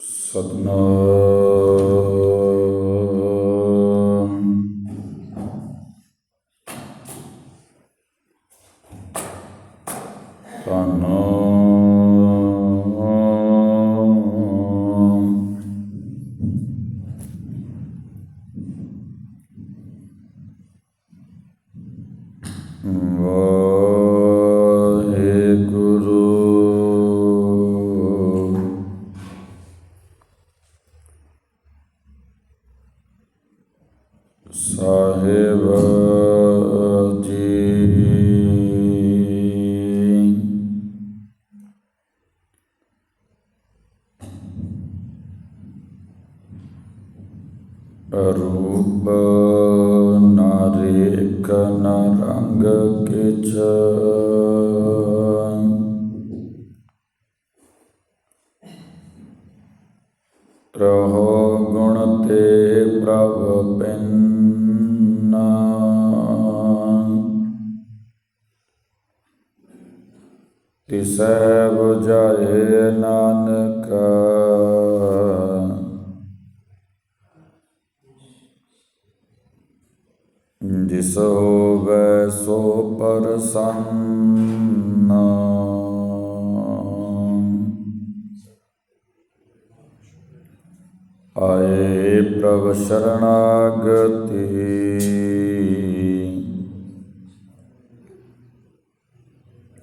ਸਤਨਾਮ। ਜਿਸ ਹੋਵੇ ਸੋ ਪਰਸੰਨ। ਆਏ ਪ੍ਰਭ ਸ਼ਰਣਾਗਤੀ।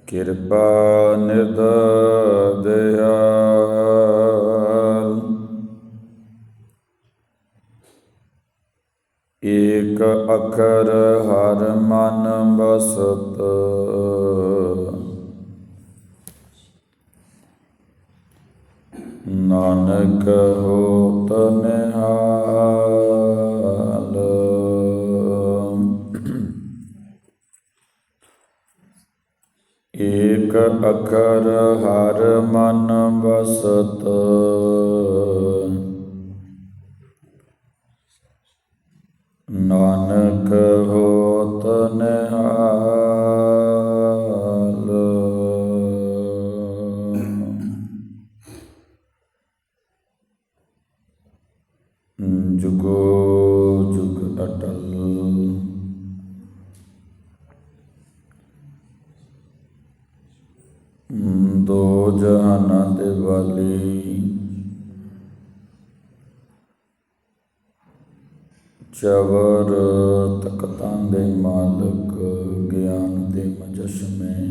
ਕਿਰਪਾ ਨਿਧ ਏਕ ਅਖਰ ਹਰ ਮਨ ਬਸਤ ਨਾਨਕ ਹੋ ਨਿਹਾਲ। ਏਕ ਅਖਰ ਹਰ ਮਨ ਬਸਤ ਨਾਨਕ ਹੋਤ ਨਿਹਾਲ। ਜੁਗੋ ਜੁਗ ਅਟਲ। ਦੋ ਜਹਾਨਾਂ ਦੇ ਵਾਲੀ ਚਵਰ ਤਖਤਾਂ ਦੇ ਮਾਲਕ ਗਿਆਨ ਦੇ ਮਜਸ਼ਮੇ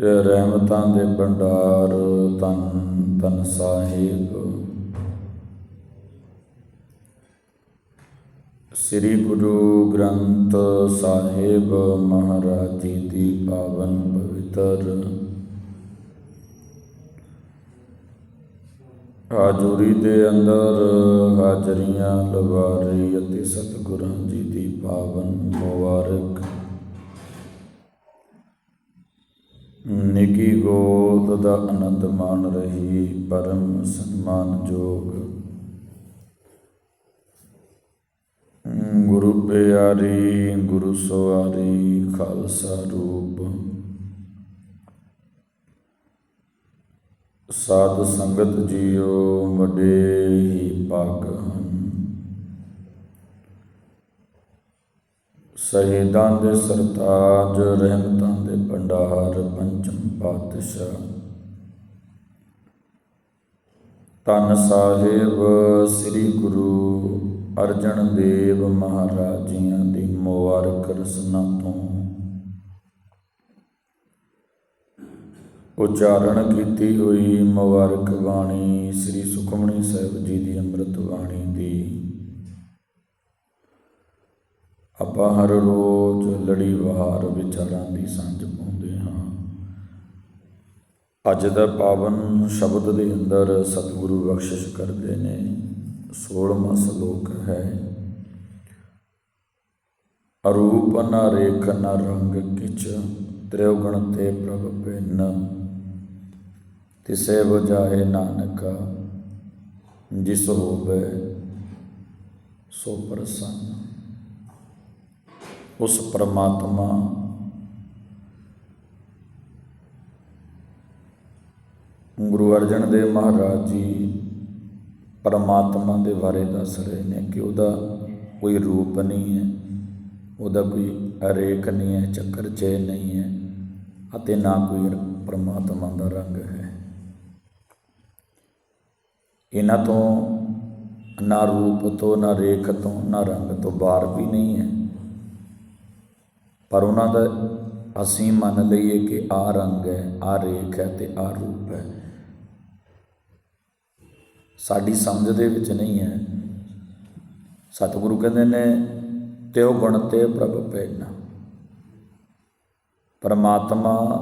ਇਹ ਰਹਿਮਤਾਂ ਦੇ ਭੰਡਾਰ ਤਨ ਤਨ ਸਾਹਿਬ। ਸ੍ਰੀ ਗੁਰੂ ਗ੍ਰੰਥ ਸਾਹਿਬ ਮਹਾਰਾਜ ਜੀ ਦੀ ਪਾਵਨ ਪਵਿੱਤਰ ਹਾਜ਼ਰੀ ਦੇ ਅੰਦਰ ਹਾਜ਼ਰੀਆਂ ਲਵਾ ਰਹੀ ਅਤੇ ਸਤਿਗੁਰਾਂ ਜੀ ਦੀ ਪਾਵਨ ਮੁਬਾਰਕ। ਨਿੱਕੀ ਗੋਦ ਦਾ ਆਨੰਦ ਮਾਣ ਰਹੀ ਪਰਮ ਸਨਮਾਨਯੋਗ ਗੁਰੂ ਪਿਆਰੀ, ਗੁਰੂ ਸਵਾਰੀ, ਖਾਲਸਾ ਰੂਪ। ਸਾਧ ਸੰਗਤ ਜੀਓ ਵੱਡੇ ਹੀ ਭਾਗ। ਹਨ ਸ਼ਹੀਦਾਂ ਦੇ ਸਰਤਾਜ, ਰਹਿਮਤਾਂ ਦੇ ਭੰਡਾਰ, ਪੰਚਮ ਪਾਤਸ਼ਾਹ। ਤਨ ਸਾਹਿਬ, ਸ੍ਰੀ ਗੁਰੂ ਅਰਜਨ ਦੇਵ ਮਹਾਰਾਜ ਜੀਆਂ ਦੀ ਮੁਬਾਰਕ ਰਸਨਾ ਤੋਂ ਉਚਾਰਨ ਕੀਤੀ ਹੋਈ ਮੁਬਾਰਕ ਬਾਣੀ ਸ੍ਰੀ ਸੁਖਮਣੀ ਸਾਹਿਬ ਜੀ ਦੀ ਅੰਮ੍ਰਿਤ ਬਾਣੀ ਦੀ। ਆਪਾਂ ਹਰ ਰੋਜ਼ ਲੜੀਵਾਰ ਵਿਚਾਰਾਂ ਦੀ ਸਾਂਝ ਪਾਉਂਦੇ ਹਾਂ। ਅੱਜ ਦਾ ਪਾਵਨ ਸ਼ਬਦ ਦੇ ਅੰਦਰ ਸਤਿਗੁਰੂ ਬਖਸ਼ਿਸ਼ ਕਰਦੇ ਨੇ। 16ਵਾਂ ਸ਼ਲੋਕ ਹੈ। ਅਰੂਪ ਨਾ ਰੇਖ ਨਾ ਰੰਗ ਕਿਛ ਤ੍ਰਿਉਗਣ ਤੇ ਪ੍ਰਭ ਭਿੰਨ। ਤਿਸੇ ਬੁਝਾਏ ਨਾਨਕਾ, ਜਿਸ ਹੋਵੇ ਸੋ ਪ੍ਰਸੰਨ। ਉਸ ਪਰਮਾਤਮਾ ਗੁਰੂ ਅਰਜਨ ਦੇਵ ਮਹਾਰਾਜ ਜੀ ਪਰਮਾਤਮਾ ਦੇ ਬਾਰੇ ਦੱਸ ਰਹੇ ਨੇ ਕਿ ਉਹਦਾ ਕੋਈ ਰੂਪ ਨਹੀਂ ਹੈ, ਉਹਦਾ ਕੋਈ ਅਰੇਖ ਨਹੀਂ ਹੈ, ਚੱਕਰ ਚੇ ਨਹੀਂ ਹੈ ਅਤੇ ਨਾ ਕੋਈ ਪਰਮਾਤਮਾ ਦਾ ਰੰਗ ਹੈ। ਇਹਨਾਂ ਤੋਂ ਨਾ ਰੂਪ ਤੋਂ, ਨਾ ਰੇਖ ਤੋਂ, ਨਾ ਰੰਗ ਤੋਂ ਬਾਹਰ ਵੀ ਨਹੀਂ ਹੈ। ਪਰ ਉਹਨਾਂ ਦਾ ਅਸੀਂ ਮੰਨ ਲਈਏ ਕਿ ਆ ਰੰਗ ਹੈ ਆ ਰੇਖ ਹੈ ਤੇ ਆ ਰੂਪ ਹੈ। ਸਾਡੀ ਸਮਝ ਦੇ ਵਿੱਚ ਨਹੀਂ ਹੈ। ਸਤਿਗੁਰੂ ਕਹਿੰਦੇ ਨੇ, ਤਿਉ ਗੁਣ ਤੇ ਪ੍ਰਭ ਪੈਨਾ ਪਰਮਾਤਮਾ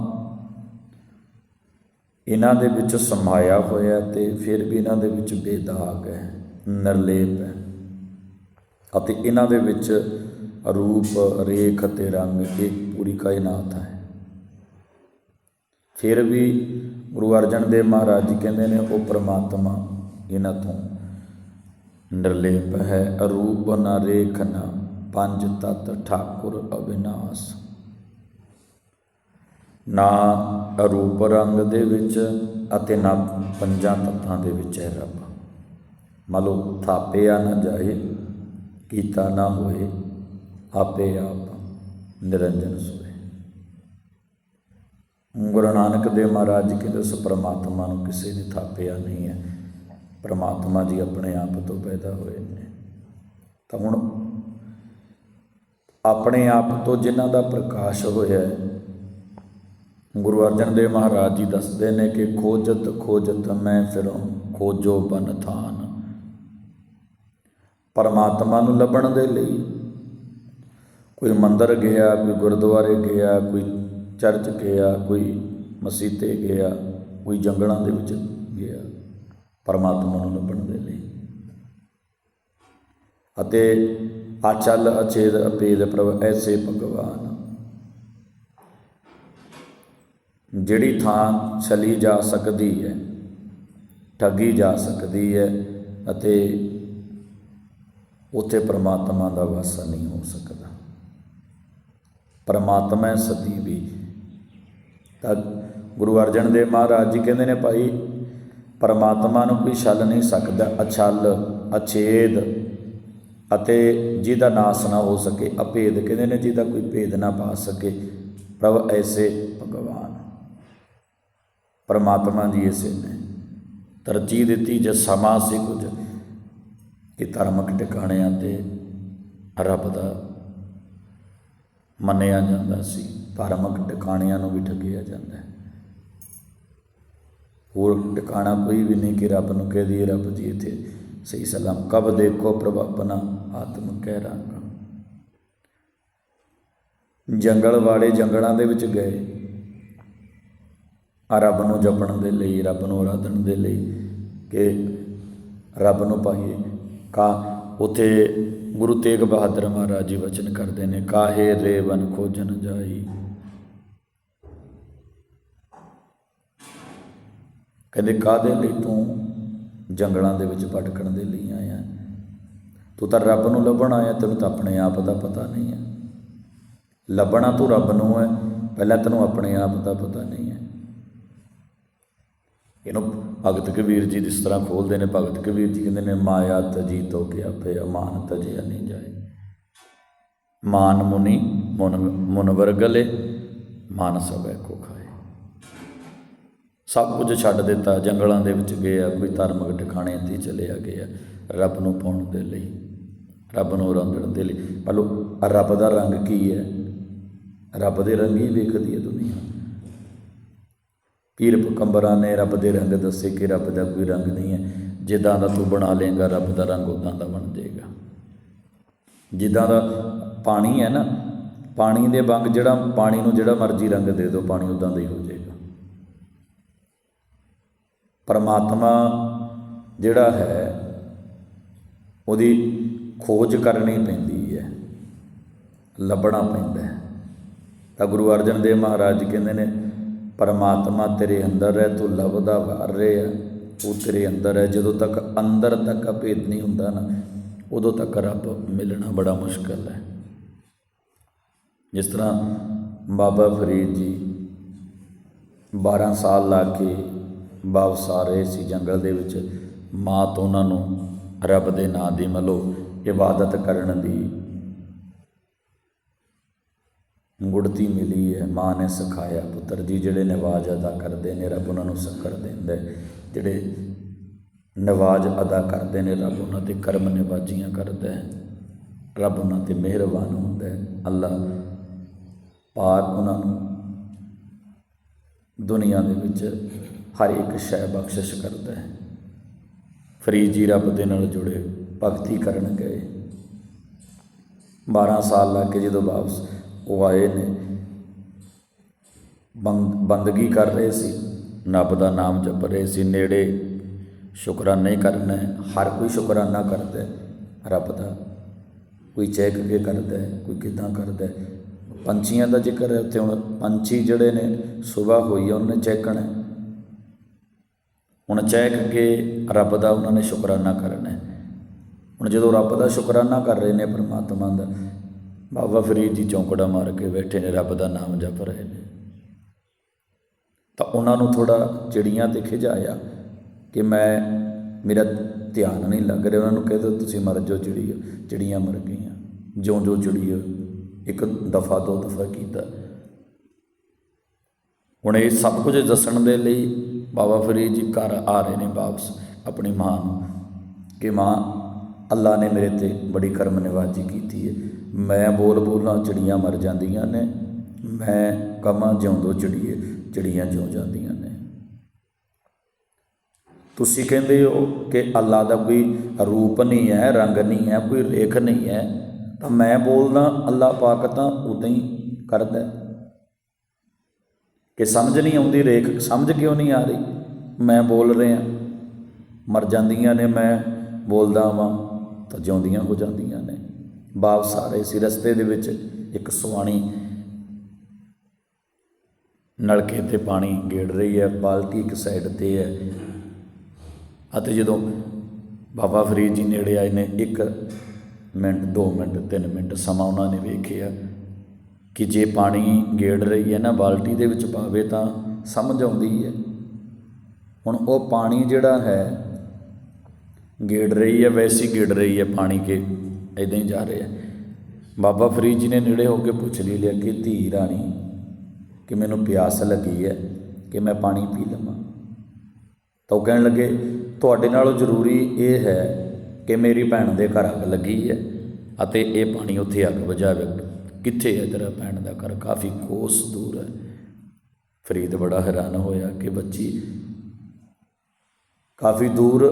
ਇਹਨਾਂ ਦੇ ਵਿੱਚ ਸਮਾਇਆ ਹੋਇਆ ਤੇ ਫਿਰ ਵੀ ਇਹਨਾਂ ਦੇ ਵਿੱਚ ਬੇਦਾਗ ਹੈ, ਨਿਰਲੇਪ ਹੈ। ਅਤੇ ਇਹਨਾਂ ਦੇ ਵਿੱਚ ਰੂਪ ਰੇਖ ਅਤੇ ਰੰਗ ਇੱਕ ਪੂਰੀ ਕਾਇਨਾਤ ਹੈ। ਫਿਰ ਵੀ ਗੁਰੂ ਅਰਜਨ ਦੇਵ ਮਹਾਰਾਜ ਜੀ ਕਹਿੰਦੇ ਨੇ, ਉਹ ਪ੍ਰਮਾਤਮਾ ਇਹਨਾਂ ਤੋਂ ਨਿਰਲੇਪ ਹੈ। ਅਰੂਪ ਨਾ ਰੇਖ ਨਾ ਪੰਜ ਤਤ ਠਾਕੁਰ ਅਬਿਨਾਸ਼ ਨਾ ਰੂਪ ਰੰਗ ਦੇ ਵਿੱਚ ਅਤੇ ਨਾ ਪੰਜਾਂ ਤੱਤਾਂ ਦੇ ਵਿੱਚ ਹੈ ਰੱਬ। ਮੰਨ ਲਓ, ਥਾਪਿਆ ਨਾ ਜਾਏ, ਕੀਤਾ ਨਾ ਹੋਏ, ਆਪੇ ਆਪ ਨਿਰੰਜਨ ਸੋਏ। ਗੁਰੂ ਨਾਨਕ ਦੇਵ ਮਹਾਰਾਜ ਜੀ ਕਹਿੰਦੇ, ਉਸ ਪਰਮਾਤਮਾ ਨੂੰ ਕਿਸੇ ਨੇ ਥਾਪਿਆ ਨਹੀਂ ਹੈ। ਪਰਮਾਤਮਾ ਜੀ ਆਪਣੇ ਆਪ ਤੋਂ ਪੈਦਾ ਹੋਏ ਨੇ। ਤਾਂ ਹੁਣ ਆਪਣੇ ਆਪ ਤੋਂ ਜਿਨ੍ਹਾਂ ਦਾ ਪ੍ਰਕਾਸ਼ ਹੋਇਆ ਹੈ ਗੁਰੂ ਅਰਜਨ ਦੇਵ ਮਹਾਰਾਜ ਜੀ ਦੱਸਦੇ ਨੇ ਕਿ ਖੋਜਤ ਖੋਜਤ ਮੈਂ ਫਿਰੋਂ ਖੋਜੋ ਬਨ ਥਾਨ। ਪਰਮਾਤਮਾ ਨੂੰ ਲੱਭਣ ਦੇ ਲਈ ਕੋਈ ਮੰਦਰ ਗਿਆ, ਕੋਈ ਗੁਰਦੁਆਰੇ ਗਿਆ, ਕੋਈ ਚਰਚ ਗਿਆ, ਕੋਈ ਮਸੀਤੇ ਗਿਆ, ਕੋਈ ਜੰਗਲਾਂ ਦੇ ਵਿੱਚ ਗਿਆ, ਪਰਮਾਤਮਾ ਨੂੰ ਲੱਭਣ ਦੇ ਲਈ। ਅਤੇ ਅਚਲ ਅਚੇਦ ਅਪੇਦ ਪ੍ਰਭ ਐਸੇ ਭਗਵਾਨ। ਜਿਹੜੀ ਥਾਂ ਛਲੀ ਜਾ ਸਕਦੀ ਹੈ, ਠੱਗੀ ਜਾ ਸਕਦੀ ਹੈ ਅਤੇ ਉੱਥੇ ਪਰਮਾਤਮਾ ਦਾ ਵਾਸਾ ਨਹੀਂ ਹੋ ਸਕਦਾ। ਪਰਮਾਤਮਾ ਸਤੀ ਵੀ ਤਾਂ ਗੁਰੂ ਅਰਜਨ ਦੇਵ ਮਹਾਰਾਜ ਜੀ ਕਹਿੰਦੇ ਨੇ ਭਾਈ, ਪਰਮਾਤਮਾ ਨੂੰ ਕੋਈ ਛਲ ਨਹੀਂ ਸਕਦਾ, ਅਛਲ, ਅਛੇਦ ਅਤੇ ਜਿਹਦਾ ਨਾਸ ਨਾ ਹੋ ਸਕੇ, ਅਭੇਦ। ਕਹਿੰਦੇ ਨੇ ਜਿਹਦਾ ਕੋਈ ਭੇਦ ਨਾ ਪਾ ਸਕੇ, ਪ੍ਰਭ ਐਸੇ ਭਗਵਾਨ। ਪਰਮਾਤਮਾ ਜੀ ਐਸੇ ਨੇ ਤਰਜੀਹ ਦਿੱਤੀ ਜੇ ਸਮਾਂ ਸੀ ਕੁਝ ਕਿ ਧਰਮਕ ਟਿਕਾਣਿਆਂ ਤੇ ਰੱਬ ਦਾ ਮੰਨਿਆ ਜਾਂਦਾ ਸੀ। ਧਾਰਮਿਕ ਟਿਕਾਣਿਆਂ ਨੂੰ ਵੀ ਠੱਗਿਆ ਜਾਂਦਾ ਹੈ। ਹੋਰ ਟਿਕਾਣਾ ਕੋਈ ਵੀ ਨਹੀਂ ਕਿ ਰੱਬ ਨੂੰ ਕਹਿ ਦਈਏ, ਰੱਬ ਜੀ ਇੱਥੇ ਸਹੀ ਸਲਾਮ ਕਬ ਦੇਖੋ ਪ੍ਰਭ ਆਪਣਾ ਆਤਮ ਕਹਿ ਰੰਗ ਜੰਗਲ ਵਾਲੇ ਜੰਗਲਾਂ ਦੇ ਵਿੱਚ ਗਏ। ਆ ਰੱਬ ਨੂੰ ਜਪਣ ਦੇ ਲਈ, ਰੱਬ ਨੂੰ ਆਰਾਧਨ ਦੇ ਲਈ ਕਿ ਰੱਬ ਨੂੰ ਪਾਈਏ ਕਾ ਉਥੇ ਗੁਰੂ ਤੇਗ ਬਹਾਦਰ ਮਹਾਰਾਜ ਜੀ ਵਚਨ ਕਰਦੇ ਨੇ, ਕਾਹੇ ਰੇਵਨ ਖੋਜਨ ਜਾਈ। ਕਹਿੰਦੇ ਕਾਦੇ ਲਈ ਤੂੰ ਜੰਗਲਾਂ ਦੇ ਵਿੱਚ ਭਟਕਣ ਦੇ ਲਈ ਆਇਆ? ਤੂੰ ਤਾਂ ਰੱਬ ਨੂੰ ਲੱਭਣ ਆਇਆ, ਤੈਨੂੰ ਤਾਂ ਆਪਣੇ ਆਪ ਦਾ ਪਤਾ ਨਹੀਂ ਹੈ। ਲੱਭਣਾ ਤੂੰ ਰੱਬ ਨੂੰ ਹੈ, ਪਹਿਲਾਂ ਤੈਨੂੰ ਆਪਣੇ ਆਪ ਦਾ ਪਤਾ ਨਹੀਂ ਹੈ। ਇਹਨੂੰ ਭਗਤ ਕਬੀਰ ਜੀ ਜਿਸ ਤਰ੍ਹਾਂ ਖੋਲਦੇ ਨੇ, ਭਗਤ ਕਬੀਰ ਜੀ ਕਹਿੰਦੇ ਨੇ, ਮਾਇਆ ਤਜੀ ਤੋ ਕਿ ਆਪੇ ਅਮਾਨ ਤਜਿਆ ਨਹੀਂ ਜਾਏ। ਮਾਨ ਮੁਨੀ, ਮੁਨ, ਮੁਨਵਰ ਗਲੇ, ਮਾਨ ਸਭੈ ਕੋ ਖਾਏ। ਸਭ ਕੁਝ ਛੱਡ ਦਿੱਤਾ, ਜੰਗਲਾਂ ਦੇ ਵਿੱਚ ਗਏ ਆ, ਕੋਈ ਧਾਰਮਿਕ ਟਿਕਾਣੇ ਤੇ ਚਲੇ ਆ ਗਏ ਆ ਰੱਬ ਨੂੰ ਪਾਉਣ ਦੇ ਲਈ, ਰੱਬ ਨੂੰ ਰੰਗਣ ਦੇ ਲਈ। ਪਰ ਰੱਬ ਦਾ ਰੰਗ ਕੀ ਹੈ? ਰੱਬ ਦੇ ਰੰਗ ਹੀ ਵੇਖਦੀ ਹੈ ਦੁਨੀਆ। ਪੀਰ ਪਕੰਬਰਾਂ ਨੇ ਰੱਬ ਦੇ ਰੰਗ ਦੱਸੇ ਕਿ ਰੱਬ ਦਾ ਕੋਈ ਰੰਗ ਨਹੀਂ ਹੈ? ਜਿੱਦਾਂ ਦਾ ਤੂੰ ਬਣਾ ਲੇਗਾ ਰੱਬ ਦਾ ਰੰਗ ਉਦਾਂ ਦਾ ਬਣ ਜਾਏਗਾ। ਜਿੱਦਾਂ ਦਾ ਪਾਣੀ ਹੈ ਨਾ, ਪਾਣੀ ਦੇ ਵਾਂਗ ਜਿਹੜਾ ਪਾਣੀ ਨੂੰ ਜਿਹੜਾ ਮਰਜ਼ੀ ਰੰਗ ਦੇ ਦਿਓ, ਪਾਣੀ ਉਦਾਂ ਦਾ ਹੀ ਹੋ ਜਾਏਗਾ। ਪਰਮਾਤਮਾ ਜਿਹੜਾ ਹੈ, ਉਹਦੀ ਖੋਜ ਕਰਨੀ ਪੈਂਦੀ ਹੈ। ਲੱਭਣਾ ਪੈਂਦਾ ਹੈ। ਤਾਂ ਗੁਰੂ ਅਰਜਨ ਦੇਵ ਮਹਾਰਾਜ ਕਹਿੰਦੇ ਨੇ ਪਰਮਾਤਮਾ ਤੇਰੇ ਅੰਦਰ ਹੈ, ਤੂੰ ਲੱਭਦਾ ਬਾਹਰ ਰਿਹਾ ਉਹ ਤੇਰੇ ਅੰਦਰ ਹੈ, ਜਦੋਂ ਤੱਕ ਅੰਦਰ ਤੱਕ ਭੇਦ ਨਹੀਂ ਹੁੰਦਾ ਨਾ, ਉਦੋਂ ਤੱਕ ਰੱਬ ਮਿਲਣਾ ਬੜਾ ਮੁਸ਼ਕਲ ਹੈ। ਜਿਸ ਤਰ੍ਹਾਂ ਬਾਬਾ ਫਰੀਦ ਜੀ 12 ਸਾਲ ਲਾ ਕੇ ਵਾਪਸ ਆ ਰਹੇ ਸੀ ਜੰਗਲ ਦੇ ਵਿੱਚ, ਮਾਂ ਤੋਂ ਉਹਨਾਂ ਨੂੰ ਰੱਬ ਦੇ ਨਾਂ ਦੀ ਮਤਲਬ ਇਬਾਦਤ ਕਰਨ ਦੀ ਗੁੜਤੀ ਮਿਲੀ ਹੈ, ਮਾਂ ਨੇ ਸਿਖਾਇਆ, ਪੁੱਤਰ ਜੀ ਜਿਹੜੇ ਨਵਾਜ਼ ਅਦਾ ਕਰਦੇ ਨੇ, ਰੱਬ ਉਹਨਾਂ ਨੂੰ ਸਖਰ ਦਿੰਦਾ ਜਿਹੜੇ ਨਵਾਜ਼ ਅਦਾ ਕਰਦੇ ਨੇ, ਰੱਬ ਉਹਨਾਂ ਤੇ ਕਰਮ ਨਿਵਾਜੀਆਂ ਕਰਦਾ ਹੈ। ਰੱਬ ਉਹਨਾਂ ਤੇ ਮਿਹਰਬਾਨ ਹੁੰਦਾ ਹੈ। ਅੱਲਾ ਪਾਕ ਉਹਨਾਂ ਨੂੰ ਦੁਨੀਆ ਦੇ ਵਿੱਚ ਹਰ ਇੱਕ ਸ਼ੈ ਬਖਸ਼ਿਸ਼ ਕਰਦਾ ਹੈ। ਫਰੀਦ ਜੀ ਰੱਬ ਦੇ ਨਾਲ ਜੁੜੇ, ਭਗਤੀ ਕਰਨ ਗਏ। 12 ਸਾਲ ਲੱਗ ਕੇ ਜਦੋਂ ਵਾਪਸ ਉਹ ਆਏ ਨੇ। ਬੰਦ ਬੰਦਗੀ ਕਰ ਰਹੇ ਸੀ। ਰੱਬ ਦਾ ਨਾਮ ਜਪ ਰਹੇ ਸੀ। ਨੇੜੇ ਸ਼ੁਕਰਾਨਾ ਹੀ ਕਰਨਾ ਹੈ। ਹਰ ਕੋਈ ਸ਼ੁਕਰਾਨਾ ਕਰਦਾ ਰੱਬ ਦਾ ਕੋਈ ਚੈੱਕ ਕੇ ਕਰਦਾ ਕੋਈ ਕਿਦਾਂ ਕਰਦਾ ਪੰਛੀਆਂ ਦਾ ਜ਼ਿਕਰ ਹੈ। ਉੱਥੇ ਹੁਣ ਪੰਛੀ ਜਿਹੜੇ ਨੇ ਸਵੇਰ ਹੋਈ ਹੈ ਉਹਨੇ ਚੈੱਕਣਾ ਹੁਣ ਚੈੱਕ ਕੇ ਰੱਬ ਦਾ, ਉਹਨਾਂ ਨੇ ਸ਼ੁਕਰਾਨਾ ਕਰਨਾ ਹੁਣ ਜਦੋਂ ਰੱਬ ਦਾ ਸ਼ੁਕਰਾਨਾ ਕਰ ਰਹੇ ਨੇ ਪਰਮਾਤਮਾ ਦਾ ਬਾਬਾ ਫਰੀਦ ਜੀ ਚੌਂਕੜਾ ਮਾਰ ਕੇ ਬੈਠੇ ਨੇ, ਰੱਬ ਦਾ ਨਾਮ ਜਪ ਰਹੇ ਨੇ। ਤਾਂ ਉਹਨਾਂ ਨੂੰ ਥੋੜਾ ਚਿੜੀਆਂ ਤੇ ਖਿਜਾਇਆ ਕਿ ਮੈਂ, ਮੇਰਾ ਧਿਆਨ ਨਹੀਂ ਲੱਗ ਰਿਹਾ। ਉਹਨਾਂ ਨੂੰ ਕਹਿ ਦਿਓ ਤੁਸੀਂ ਮਰ ਜਾਓ ਚਿੜੀਓ ਚਿੜੀਆਂ ਮਰ ਗਈਆਂ। ਜਿਉਂ ਜਿਉਂ ਚਿੜੀਓ ਇੱਕ ਦਫਾ, ਦੋ ਦਫਾ ਕੀਤਾ। ਹੁਣ ਇਹ ਸਭ ਕੁਝ ਦੱਸਣ ਦੇ ਲਈ ਬਾਬਾ ਫਰੀਦ ਜੀ ਘਰ ਆ ਰਹੇ ਨੇ ਵਾਪਸ ਆਪਣੀ ਮਾਂ ਨੂੰ ਕਿ ਮਾਂ, ਅੱਲਾ ਨੇ ਮੇਰੇ ਤੇ ਬੜੀ ਕਰਮ ਨਿਵਾਜੀ ਕੀਤੀ ਹੈ। ਮੈਂ ਬੋਲ ਬੋਲਾਂ ਚਿੜੀਆਂ ਮਰ ਜਾਂਦੀਆਂ ਨੇ। ਮੈਂ ਕਮਾਂ ਜਿਉਂਦੋ ਚਿੜੀਏ, ਚਿੜੀਆਂ ਜਿਉਂ ਜਾਂਦੀਆਂ ਨੇ। ਤੁਸੀਂ ਕਹਿੰਦੇ ਹੋ ਕਿ ਅੱਲਾ ਦਾ ਕੋਈ ਰੂਪ ਨਹੀਂ ਹੈ, ਰੰਗ ਨਹੀਂ ਹੈ, ਕੋਈ ਰੇਖ ਨਹੀਂ ਹੈ। ਤਾਂ ਮੈਂ ਬੋਲਦਾ ਅੱਲਾ ਪਾਕ ਤਾਂ ਉਦਾਂ ਹੀ ਕਰਦਾ ਕਿ ਸਮਝ ਨਹੀਂ ਆਉਂਦੀ, ਰੇਖ ਸਮਝ ਕਿਉਂ ਨਹੀਂ ਆ ਰਹੀ? ਮੈਂ ਬੋਲ ਰਿਹਾ, ਮਰ ਜਾਂਦੀਆਂ ਨੇ, ਮੈਂ ਬੋਲਦਾ ਵਾਂ ਤਾਂ ਜਿਉਂਦੀਆਂ ਹੋ ਜਾਂਦੀਆਂ ਨੇ। ਵਾਪਸ ਆ ਰਹੇ ਸੀ। ਰਸਤੇ ਦੇ ਵਿੱਚ ਇੱਕ ਸੁਆਣੀ ਨਲਕੇ ਤੇ ਪਾਣੀ ਗੇੜ ਰਹੀ ਹੈ। ਬਾਲਟੀ ਇੱਕ ਸਾਈਡ ਤੇ ਹੈ ਅਤੇ ਜਦੋਂ ਬਾਬਾ ਫਰੀਦ ਜੀ ਨੇੜੇ ਆਏ ਨੇ 1 ਮਿੰਟ 2 ਮਿੰਟ 3 ਮਿੰਟ ਸਮਾਂ ਉਹਨਾਂ ਨੇ ਵੇਖਿਆ ਕਿ ਜੇ ਪਾਣੀ ਗੇੜ ਰਹੀ ਹੈ ਨਾ, ਬਾਲਟੀ ਦੇ ਵਿੱਚ ਪਾਵੇ ਤਾਂ ਸਮਝ ਆਉਂਦੀ ਹੈ। ਹੁਣ ਉਹ ਪਾਣੀ ਜਿਹੜਾ ਹੈ, ਗੇੜ ਰਹੀ ਹੈ, ਵੈਸੀ ਗੇੜ ਰਹੀ ਹੈ ਪਾਣੀ ਕੇ ਇਦਾਂ ਹੀ ਜਾ ਰਿਹਾ ਬਾਬਾ ਫਰੀਦ ਜੀ ਨੇ ਨੇੜੇ ਹੋ ਕੇ ਪੁੱਛ ਲਈ ਲਿਆ ਕਿ ਧੀ ਰਾਣੀ, ਕਿ ਮੈਨੂੰ ਪਿਆਸ ਲੱਗੀ ਹੈ ਕਿ ਮੈਂ ਪਾਣੀ ਪੀ ਲਵਾਂ। ਤਾਂ ਉਹ ਕਹਿਣ ਲੱਗੇ, ਤੁਹਾਡੇ ਨਾਲੋਂ ਜ਼ਰੂਰੀ ਇਹ ਹੈ ਕਿ ਮੇਰੀ ਭੈਣ ਦੇ ਘਰ ਅੱਗ ਲੱਗੀ ਹੈ ਅਤੇ ਇਹ ਪਾਣੀ ਉੱਥੇ ਅੱਗ ਬੁਝਾਵੇ। ਕਿੱਥੇ ਹੈ ਤੇਰਾ ਭੈਣ ਦਾ ਘਰ? ਕਾਫੀ ਕੋਸ ਦੂਰ ਹੈ। ਫਰੀਦ ਬੜਾ ਹੈਰਾਨ ਹੋਇਆ ਕਿ ਬੱਚੀ ਕਾਫੀ ਦੂਰ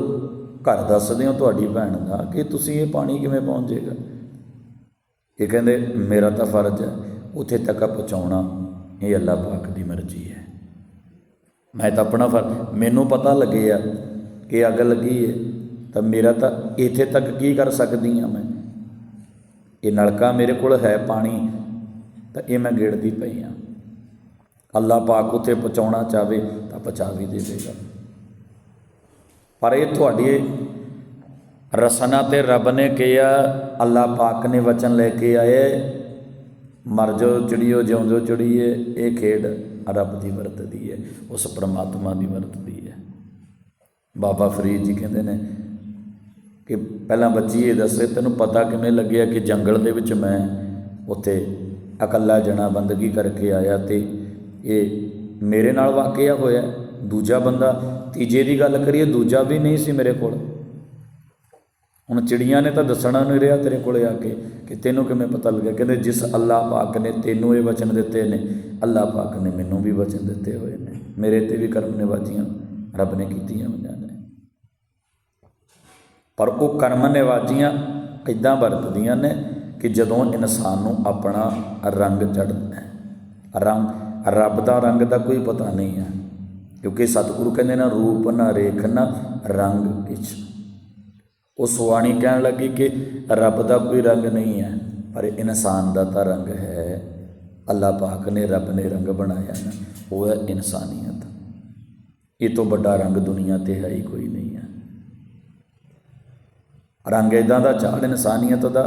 ਘਰ ਦੱਸਦੇ ਹੋ ਤੁਹਾਡੀ ਭੈਣ ਦਾ ਕਿ ਤੁਸੀਂ ਇਹ ਪਾਣੀ ਕਿਵੇਂ ਪਹੁੰਚ ਜਾਏਗਾ ਇਹ ਕਹਿੰਦੇ, ਮੇਰਾ ਤਾਂ ਫਰਜ਼ ਹੈ, ਉੱਥੇ ਤੱਕ ਪਹੁੰਚਾਉਣਾ। ਇਹ ਅੱਲਾਹ ਪਾਕ ਦੀ ਮਰਜ਼ੀ ਹੈ। ਮੈਂ ਤਾਂ ਆਪਣਾ ਫਰ ਮੈਨੂੰ ਪਤਾ ਲੱਗੇ ਆ ਕਿ ਅੱਗ ਲੱਗੀ ਹੈ, ਤਾਂ ਮੇਰਾ ਤਾਂ ਇੱਥੇ ਤੱਕ ਕੀ ਕਰ ਸਕਦੀ ਹਾਂ ਮੈਂ? ਇਹ ਨਲਕਾ ਮੇਰੇ ਕੋਲ ਹੈ ਪਾਣੀ, ਤਾਂ ਇਹ ਮੈਂ ਗੇੜਦੀ ਪਈ ਹਾਂ। ਅੱਲਾਹ ਪਾਕ ਉੱਥੇ ਪਹੁੰਚਾਉਣਾ ਚਾਵੇ ਤਾਂ ਪਹੁੰਚਾ ਵੀ ਦੇਵੇਗਾ। ਪਰ ਇਹ ਤੁਹਾਡੀ ਰਸਨਾ ਤੇ ਰੱਬ ਨੇ ਕਿਹਾ ਅੱਲਾ ਪਾਕ ਨੇ ਵਚਨ ਲੈ ਕੇ ਆਏ, ਮਰ ਜੋ ਚਿੜੀਓ ਜਿਉਂ ਜੋ ਚਿੜੀਏ, ਇਹ ਖੇਡ ਰੱਬ ਦੀ ਵਰਤਦੀ ਹੈ, ਉਸ ਪ੍ਰਮਾਤਮਾ ਦੀ ਵਰਤਦੀ ਹੈ। ਬਾਬਾ ਫਰੀਦ ਜੀ ਕਹਿੰਦੇ ਨੇ ਕਿ ਪਹਿਲਾਂ ਬੱਚੀ ਇਹ ਦੱਸੇ, ਤੈਨੂੰ ਪਤਾ ਕਿਵੇਂ ਲੱਗਿਆ ਕਿ ਜੰਗਲ ਦੇ ਵਿੱਚ ਮੈਂ ਉੱਥੇ ਇਕੱਲਾ ਜਣਾ ਬੰਦਗੀ ਕਰਕੇ ਆਇਆ ਤੇ ਇਹ ਮੇਰੇ ਨਾਲ ਵਾਕਿਆ ਹੋਇਆ? ਦੂਜਾ ਬੰਦਾ, ਤੀਜੇ ਦੀ ਗੱਲ ਕਰੀਏ, ਦੂਜਾ ਵੀ ਨਹੀਂ ਸੀ ਮੇਰੇ ਕੋਲ। ਹੁਣ ਚਿੜੀਆਂ ਨੇ ਤਾਂ ਦੱਸਣਾ ਨਹੀਂ ਰਿਹਾ ਤੇਰੇ ਕੋਲੇ ਆ ਕੇ ਕਿ ਤੈਨੂੰ ਕਿਵੇਂ ਪਤਾ ਲੱਗਿਆ? ਕਹਿੰਦੇ, ਜਿਸ ਅੱਲਾਹ ਪਾਕ ਨੇ ਤੈਨੂੰ ਇਹ ਵਚਨ ਦਿੱਤੇ ਨੇ, ਅੱਲਾਹ ਪਾਕ ਨੇ ਮੈਨੂੰ ਵੀ ਵਚਨ ਦਿੱਤੇ ਹੋਏ ਨੇ। ਮੇਰੇ ਤੇ ਵੀ ਕਰਮ ਨਿਵਾਜੀਆਂ ਰੱਬ ਨੇ ਕੀਤੀਆਂ ਹੋਈਆਂ ਨੇ। ਪਰ ਉਹ ਕਰਮ ਨਿਵਾਜੀਆਂ ਇਦਾਂ ਵਰਤਦੀਆਂ ਨੇ ਕਿ ਜਦੋਂ ਇਨਸਾਨ ਨੂੰ ਆਪਣਾ ਰੰਗ ਚੜ੍ਹਦਾ ਹੈ। ਰੰਗ, ਰੱਬ ਦਾ ਰੰਗ ਦਾ ਕੋਈ ਪਤਾ ਨਹੀਂ ਹੈ। ਕਿਉਂਕਿ ਸਤਿਗੁਰੂ ਕਹਿੰਦੇ ਨਾ, ਰੂਪ ਨਾ ਰੇਖ ਨਾ ਰੰਗ ਕਿਛ ਉਹ ਸੁਆਣੀ ਕਹਿਣ ਲੱਗੀ ਕਿ ਰੱਬ ਦਾ ਕੋਈ ਰੰਗ ਨਹੀਂ ਹੈ, ਪਰ ਇਨਸਾਨ ਦਾ ਤਾਂ ਰੰਗ ਹੈ। ਅੱਲਾ ਪਾਕ ਨੇ ਰੱਬ ਨੇ ਰੰਗ ਬਣਾਇਆ ਨਾ, ਉਹ ਹੈ ਇਨਸਾਨੀਅਤ। ਇਹ ਤੋਂ ਵੱਡਾ ਰੰਗ ਦੁਨੀਆ ਤੇ ਹੈ ਹੀ ਕੋਈ ਨਹੀਂ ਹੈ। ਰੰਗ ਇਦਾਂ ਦਾ ਚਾੜ ਇਨਸਾਨੀਅਤ ਦਾ,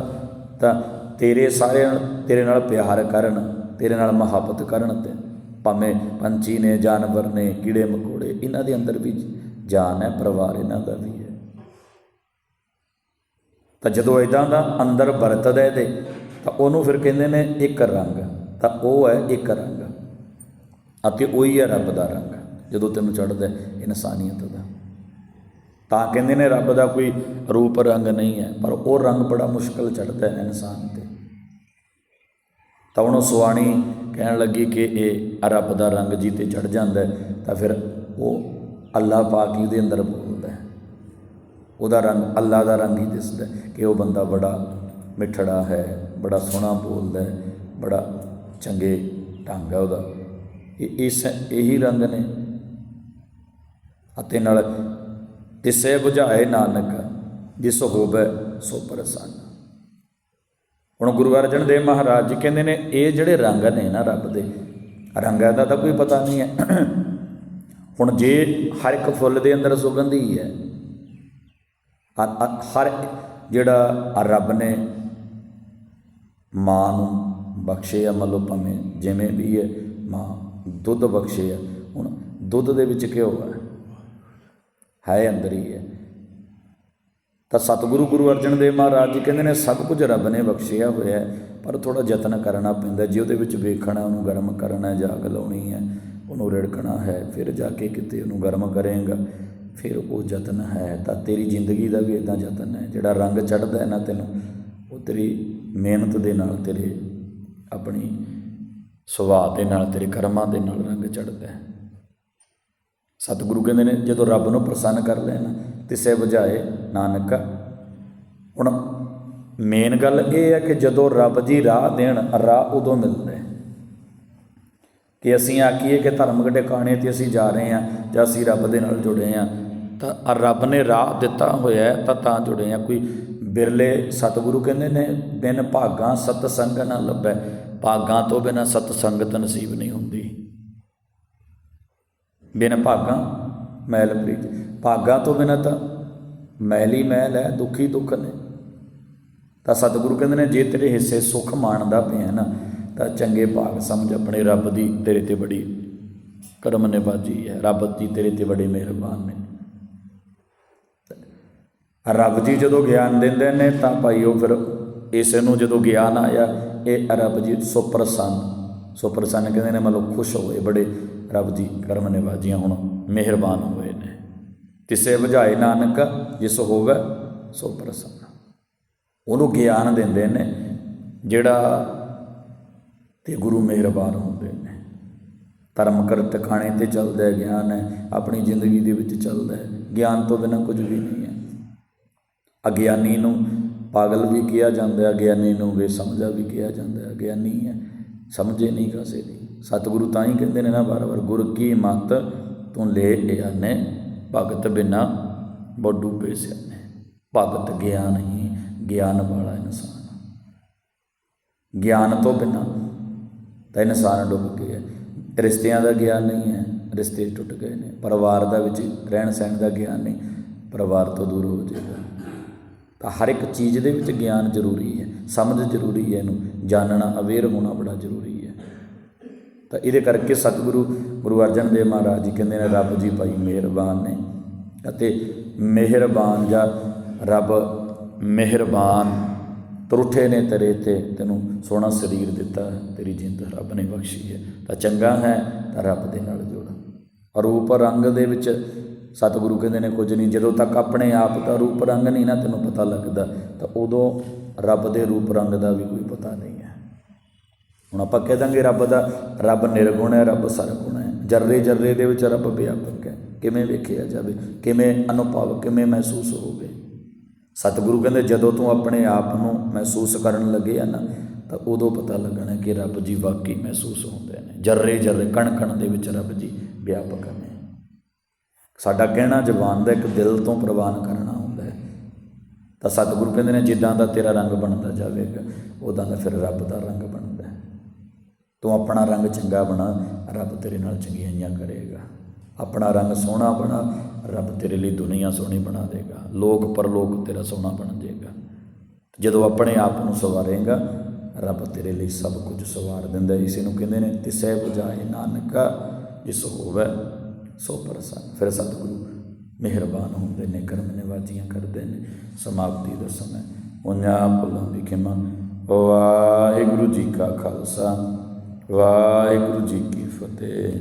ਤਾਂ ਤੇਰੇ ਸਾਰਿਆਂ, ਤੇਰੇ ਨਾਲ ਪਿਆਰ ਕਰਨ, ਤੇਰੇ ਨਾਲ ਮੁਹੱਬਤ ਕਰਨ ਤੇ ਭਾਵੇਂ ਪੰਛੀ ਨੇ, ਜਾਨਵਰ ਨੇ, ਕੀੜੇ ਮਕੌੜੇ, ਇਹਨਾਂ ਦੇ ਅੰਦਰ ਵੀ ਜਾਨ ਹੈ, ਪਰਿਵਾਰ ਇਹਨਾਂ ਦਾ ਵੀ ਹੈ। ਤਾਂ ਜਦੋਂ ਇਦਾਂ ਦਾ ਅੰਦਰ ਵਰਤਦਾ ਇਹਦੇ, ਤਾਂ ਉਹਨੂੰ ਫਿਰ ਕਹਿੰਦੇ ਨੇ ਇੱਕ ਰੰਗ, ਤਾਂ ਉਹ ਹੈ ਇੱਕ ਰੰਗ। ਅਤੇ ਉਹੀ ਹੈ ਰੱਬ ਦਾ ਰੰਗ, ਜਦੋਂ ਤੈਨੂੰ ਚੜ੍ਹਦਾ ਇਨਸਾਨੀਅਤ ਦਾ। ਤਾਂ ਕਹਿੰਦੇ ਨੇ ਰੱਬ ਦਾ ਕੋਈ ਰੂਪ ਰੰਗ ਨਹੀਂ ਹੈ, ਪਰ ਉਹ ਰੰਗ ਬੜਾ ਮੁਸ਼ਕਲ ਚੜ੍ਹਦਾ ਹੈ ਇਨਸਾਨ ਤੇ। ਤਾਂ ਉਹਨੂੰ ਸੁਆਣੀ ਕਹਿਣ ਲੱਗੀ ਕਿ ਇਹ ਰੱਬ ਦਾ ਰੰਗ ਜੀ ਤੇ ਚੜ ਜਾਂਦਾ ਤਾਂ ਫਿਰ ਉਹ ਅੱਲਾ ਪਾਕ ਹੀ ਉਹਦੇ ਅੰਦਰ ਬੋਲਦਾ ਹੈ। ਉਹਦਾ ਰੰਗ ਅੱਲਾ ਦਾ ਰੰਗ ਹੀ ਦਿਸਦਾ ਕਿ ਉਹ ਬੰਦਾ ਬੜਾ ਮਿੱਠੜਾ ਹੈ, ਬੜਾ ਸੋਹਣਾ ਬੋਲਦਾ ਹੈ, ਬੜਾ ਚੰਗੇ ਢੰਗ ਹੈ ਉਹਦਾ। ਇਹ ਇਸ ਇਹੀ ਰੰਗ ਨੇ। ਅਤੇ ਨਾਲ ਤਿਸੇ ਬੁਝਾਏ ਨਾਨਕ, ਜਿਸ ਹੋਵੇ ਸੋ ਪ੍ਰਸੰਨ। ਹੁਣ ਗੁਰੂ ਅਰਜਨ ਦੇਵ ਮਹਾਰਾਜ ਜੀ ਕਹਿੰਦੇ ਨੇ, ਇਹ ਜਿਹੜੇ ਰੰਗ ਨੇ ਨਾ ਰੱਬ ਦੇ, ਰੰਗਾਂ ਦਾ ਤਾਂ ਕੋਈ ਪਤਾ ਨਹੀਂ ਹੈ। ਹੁਣ ਜੇ ਹਰ ਇੱਕ ਫੁੱਲ ਦੇ ਅੰਦਰ ਸੁਗੰਧ ਹੀ ਹੈ ਹਰ- ਜਿਹੜਾ ਰੱਬ ਨੇ ਮਾਂ ਨੂੰ ਬਖਸ਼ਿਆ ਮੰਨ ਲਓ ਭਾਵੇਂ ਜਿਵੇਂ ਵੀ ਹੈ, ਮਾਂ ਦੁੱਧ ਬਖਸ਼ੇ ਆ, ਹੁਣ ਦੁੱਧ ਦੇ ਵਿੱਚ ਘਿਓ ਹੈ ਹੈ ਅੰਦਰ ਹੀ ਹੈ। ਤਾਂ ਸਤਿਗੁਰੂ ਗੁਰੂ ਅਰਜਨ ਦੇਵ ਮਹਾਰਾਜ ਜੀ ਕਹਿੰਦੇ ਨੇ, ਸਭ ਕੁਝ ਰੱਬ ਨੇ ਬਖਸ਼ਿਆ ਹੋਇਆ ਪਰ ਥੋੜਾ ਯਤਨ ਕਰਨਾ ਪੈਂਦਾ, ਜੇ ਉਹਦੇ ਵਿੱਚ ਵੇਖਣਾ, ਉਹਨੂੰ ਗਰਮ ਕਰਨਾ, ਜਾਗ ਲਾਉਣੀ ਹੈ, ਉਹਨੂੰ ਰਿੜਕਣਾ ਹੈ, ਫਿਰ ਜਾ ਕੇ ਕਿਤੇ ਉਹਨੂੰ ਗਰਮ ਕਰੇਗਾ, ਫਿਰ ਉਹ ਯਤਨ ਹੈ। ਤਾਂ ਤੇਰੀ ਜ਼ਿੰਦਗੀ ਦਾ ਵੀ ਇਦਾਂ ਯਤਨ ਹੈ, ਜਿਹੜਾ ਰੰਗ ਚੜ੍ਹਦਾ ਹੈ ਨਾ ਤੈਨੂੰ, ਉਹ ਤੇਰੀ ਮਿਹਨਤ ਦੇ ਨਾਲ ਤੇਰੇ ਆਪਣੀ ਸੁਭਾਅ ਦੇ ਨਾਲ, ਤੇਰੇ ਕਰਮਾਂ ਦੇ ਨਾਲ ਰੰਗ ਚੜ੍ਹਦਾ ਹੈ। ਸਤਿਗੁਰੂ ਕਹਿੰਦੇ ਨੇ, ਜਦੋਂ ਰੱਬ ਨੂੰ ਪ੍ਰਸੰਨ ਕਰ ਲੈਣਾ ਤਿਸੇ ਬੁਝਾਏ ਨਾਨਕ। ਹੁਣ ਮੇਨ ਗੱਲ ਇਹ ਹੈ ਕਿ ਜਦੋਂ ਰੱਬ ਜੀ ਰਾਹ ਦੇਣ, ਰਾਹ ਉਦੋਂ ਮਿਲਦਾ ਹੈ। ਕਿ ਅਸੀਂ ਆਖੀਏ ਕਿ ਧਰਮ ਟਿਕਾਣੇ ਤੇ ਅਸੀਂ ਜਾ ਰਹੇ ਹਾਂ ਜਾਂ ਅਸੀਂ ਰੱਬ ਦੇ ਨਾਲ ਜੁੜੇ ਹਾਂ, ਤਾਂ ਰੱਬ ਨੇ ਰਾਹ ਦਿੱਤਾ ਹੋਇਆ ਤਾਂ ਤਾਂ ਜੁੜੇ ਹਾਂ। ਕੋਈ ਬਿਰਲੇ ਸਤਿਗੁਰੂ ਕਹਿੰਦੇ ਨੇ, ਬਿਨ ਭਾਗਾਂ ਸਤ ਸੰਗ ਨਾ ਲੱਭੈ। ਭਾਗਾਂ ਤੋਂ ਬਿਨਾ ਸਤ ਸੰਗਤ ਨਸੀਬ ਨਹੀਂ ਹੁੰਦੀ। ਬਿਨ ਭਾਗਾਂ ਮੈਲ ਪ੍ਰੀਤ। ਭਾਗਾਂ ਤੋਂ ਬਿਨਾਂ ਤਾਂ ਮੈਲ ਹੀ ਮੈਲ ਹੈ, ਦੁਖੀ ਦੁੱਖ ਨੇ। ਤਾਂ ਸਤਿਗੁਰੂ ਕਹਿੰਦੇ ਨੇ, ਜੇ ਤੇਰੇ ਹਿੱਸੇ ਸੁੱਖ ਮਾਣਦਾ ਪਿਆ ਨਾ, ਤਾਂ ਚੰਗੇ ਭਾਗ ਸਮਝ ਆਪਣੇ ਰੱਬ ਦੀ, ਤੇਰੇ ਤੇ ਬੜੀ ਕਰਮ ਨਿਭਾਜੀ ਹੈ। ਰੱਬ ਜੀ ਤੇਰੇ ਤੇ ਬੜੇ ਮਿਹਰਬਾਨ ਨੇ। ਰੱਬ ਜੀ ਜਦੋਂ ਗਿਆਨ ਦਿੰਦੇ ਨੇ, ਤਾਂ ਭਾਈ ਉਹ ਫਿਰ ਇਸੇ ਨੂੰ ਜਦੋਂ ਗਿਆਨ ਆਇਆ, ਇਹ ਰੱਬ ਜੀ ਸੁਪਰਸੰਨ ਸੁਪਰਸੰਨ ਕਹਿੰਦੇ ਨੇ, ਮਤਲਬ ਖੁਸ਼ ਹੋਏ, ਬੜੇ ਰੱਬ ਜੀ ਕਰਮ ਨਿਵਾਜੀਆਂ ਹੁਣ ਮਿਹਰਬਾਨ ਹੋਏ। ਕਿਸੇ ਤਿਸੇ ਬੁਝਾਏ ਨਾਨਕ, ਜਿਸ ਹੋਵੇ ਸੋ ਪ੍ਰਸੰਨ। ਉਹਨੂੰ ਗਿਆਨ ਦਿੰਦੇ ਨੇ, ਜਿਹੜਾ ਤੇ ਗੁਰੂ ਮਿਹਰਬਾਨ ਹੁੰਦੇ ਨੇ। ਧਰਮ ਕਰ ਟਿਕਾਣੇ ਤੇ ਚੱਲਦਾ ਹੈ ਗਿਆਨ ਹੈ ਆਪਣੀ ਜ਼ਿੰਦਗੀ ਦੇ ਵਿੱਚ ਚੱਲਦਾ ਹੈ। ਗਿਆਨ ਤੋਂ ਬਿਨਾ ਕੁਝ ਵੀ ਨਹੀਂ ਹੈ। ਅਗਿਆਨੀ ਨੂੰ ਪਾਗਲ ਵੀ ਕਿਹਾ ਜਾਂਦਾ ਹੈ, ਅਗਿਆਨੀ ਨੂੰ ਬੇਸਮਝਾ ਵੀ ਕਿਹਾ ਜਾਂਦਾ ਹੈ। ਅਗਿਆਨੀ ਹੈ, ਸਮਝੇ ਨਹੀਂ, ਕਾਸੇ ਦੀ ਸਤਿਗੁਰੂ ਤਾਂ ਹੀ ਕਹਿੰਦੇ ਨੇ ਨਾ ਬਾਰ ਵਾਰ ਗੁਰ ਕੀ ਮਤ ਤੂੰ ਲੈ ਆਨੇ ਭਗਤ ਬਿਨਾ ਬੋਡੂ ਬੇਸਿਆਨੇ ਭਗਤ ਗਿਆਨ ਹੀ ਗਿਆਨ ਵਾਲਾ ਇਨਸਾਨ। ਗਿਆਨ ਤੋਂ ਬਿਨਾ ਤਾਂ ਇਨਸਾਨ ਡੁੱਬ ਗਿਆ ਰਿਸ਼ਤਿਆਂ ਦਾ ਗਿਆਨ ਨਹੀਂ ਹੈ, ਰਿਸ਼ਤੇ ਟੁੱਟ ਗਏ ਨੇ। ਪਰਿਵਾਰ ਦਾ ਵਿੱਚ ਰਹਿਣ ਸਹਿਣ ਦਾ ਗਿਆਨ ਨਹੀਂ, ਪਰਿਵਾਰ ਤੋਂ ਦੂਰ ਹੋ ਜਾਏਗਾ। ਤਾਂ ਹਰ ਇੱਕ ਚੀਜ਼ ਦੇ ਵਿੱਚ ਗਿਆਨ ਜ਼ਰੂਰੀ ਹੈ, ਸਮਝ ਜ਼ਰੂਰੀ ਹੈ ਇਹਨੂੰ ਜਾਣਨਾ ਅਵੇਅਰ ਹੋਣਾ ਬੜਾ ਜ਼ਰੂਰੀ ਹੈ। ਤਾਂ ਇਹਦੇ ਕਰਕੇ ਸਤਿਗੁਰੂ ਗੁਰੂ ਅਰਜਨ ਦੇਵ ਮਹਾਰਾਜ ਜੀ ਕਹਿੰਦੇ ਨੇ, ਰੱਬ ਜੀ ਭਾਈ ਮਿਹਰਬਾਨ ਨੇ। ਅਤੇ ਮਿਹਰਬਾਨ ਜਾਂ ਰੱਬ ਮਿਹਰਬਾਨ ਤਰੁੱਠੇ ਨੇ ਤੇਰੇ ਤੇ, ਤੈਨੂੰ ਸੋਹਣਾ ਸਰੀਰ ਦਿੱਤਾ ਤੇਰੀ ਜਿੰਦ ਰੱਬ ਨੇ ਬਖਸ਼ੀ ਹੈ। ਤਾਂ ਚੰਗਾ ਹੈ, ਤਾਂ ਰੱਬ ਦੇ ਨਾਲ ਜੁੜ। ਰੂਪ ਰੰਗ ਦੇ ਵਿੱਚ ਸਤਿਗੁਰੂ ਕਹਿੰਦੇ ਨੇ, ਕੁਝ ਨਹੀਂ, ਜਦੋਂ ਤੱਕ ਆਪਣੇ ਆਪ ਦਾ ਰੂਪ ਰੰਗ ਨਹੀਂ ਨਾ ਤੈਨੂੰ ਪਤਾ ਲੱਗਦਾ, ਤਾਂ ਉਦੋਂ ਰੱਬ ਦੇ ਰੂਪ ਰੰਗ ਦਾ ਵੀ ਕੋਈ ਪਤਾ ਨਹੀਂ ਹੈ। ਹੁਣ ਆਪਾਂ ਕਹਿ ਦਾਂਗੇ ਰੱਬ ਦਾ, ਰੱਬ ਨਿਰਗੁਣ ਹੈ, ਰੱਬ ਸਰਗੁਣ ਹੈ। ਜਰਰੇ ਜਰਰੇ ਦੇ ਵਿੱਚ ਰੱਬ ਵਿਆਪਕ ਹੈ। ਕਿਵੇਂ ਵੇਖਿਆ ਜਾਵੇ, ਕਿਵੇਂ ਅਨੁਭਵ, ਕਿਵੇਂ ਮਹਿਸੂਸ ਹੋਵੇ ਸਤਿਗੁਰੂ ਕਹਿੰਦੇ, ਜਦੋਂ ਤੂੰ ਆਪਣੇ ਆਪ ਨੂੰ ਮਹਿਸੂਸ ਕਰਨ ਲੱਗੇ ਆ ਨਾ, ਤਾਂ ਉਦੋਂ ਪਤਾ ਲੱਗਣਾ ਕਿ ਰੱਬ ਜੀ ਵਾਕਈ ਮਹਿਸੂਸ ਹੁੰਦੇ ਨੇ। ਜਰਰੇ ਜਰਰੇ ਕਣ ਕਣ ਦੇ ਵਿੱਚ ਰੱਬ ਜੀ ਵਿਆਪਕ ਨੇ। ਸਾਡਾ ਕਹਿਣਾ ਜ਼ਬਾਨ ਦਾ ਇੱਕ ਦਿਲ ਤੋਂ ਪ੍ਰਵਾਨ ਕਰਨਾ ਹੁੰਦਾ ਹੈ। ਤਾਂ ਸਤਿਗੁਰੂ ਕਹਿੰਦੇ ਨੇ, ਜਿੱਦਾਂ ਦਾ ਤੇਰਾ ਰੰਗ ਬਣਦਾ ਜਾਵੇਗਾ ਉਦਾਂ ਦਾ ਫਿਰ ਰੱਬ ਦਾ ਰੰਗ ਬਣਦਾ ਤੂੰ ਆਪਣਾ ਰੰਗ ਚੰਗਾ ਬਣਾ, ਰੱਬ ਤੇਰੇ ਨਾਲ ਚੰਗਿਆਈਆਂ ਕਰੇਗਾ। ਆਪਣਾ ਰੰਗ ਸੋਹਣਾ ਬਣਾ, ਰੱਬ ਤੇਰੇ ਲਈ ਦੁਨੀਆ ਸੋਹਣੀ ਬਣਾ ਦੇਗਾ। ਲੋਕ ਪਰਲੋਕ ਤੇਰਾ ਸੋਹਣਾ ਬਣ ਜਾਏਗਾ। ਜਦੋਂ ਆਪਣੇ ਆਪ ਨੂੰ ਸਵਾਰੇਗਾ, ਰੱਬ ਤੇਰੇ ਲਈ ਸਭ ਕੁਝ ਸਵਾਰ ਦਿੰਦਾ ਹੈ। ਇਸੇ ਨੂੰ ਕਹਿੰਦੇ ਨੇ, ਤਿਸੈ ਬੁਝਾਏ ਨਾਨਕਾ, ਜਿਸ ਹੋਵੇ ਸੋ ਪ੍ਰਸੰਨ। ਫਿਰ ਸਤਿਗੁਰੂ ਮਿਹਰਬਾਨ ਹੁੰਦੇ ਨੇ, ਕਰਮ ਨਿਵਾਜੀਆਂ ਕਰਦੇ ਨੇ, ਸਮਾਪਤੀ ਦਾ ਸਮਾਂ ਉਹਨਾਂ ਭੁੱਲਾਂ ਦੀ ਖਿਮਾ, ਵਾਹਿਗੁਰੂ ਜੀ ਕਾ ਖਾਲਸਾ। ਵਾਹਿਗੁਰੂ ਜੀ ਕੀ ਫਤਿਹ।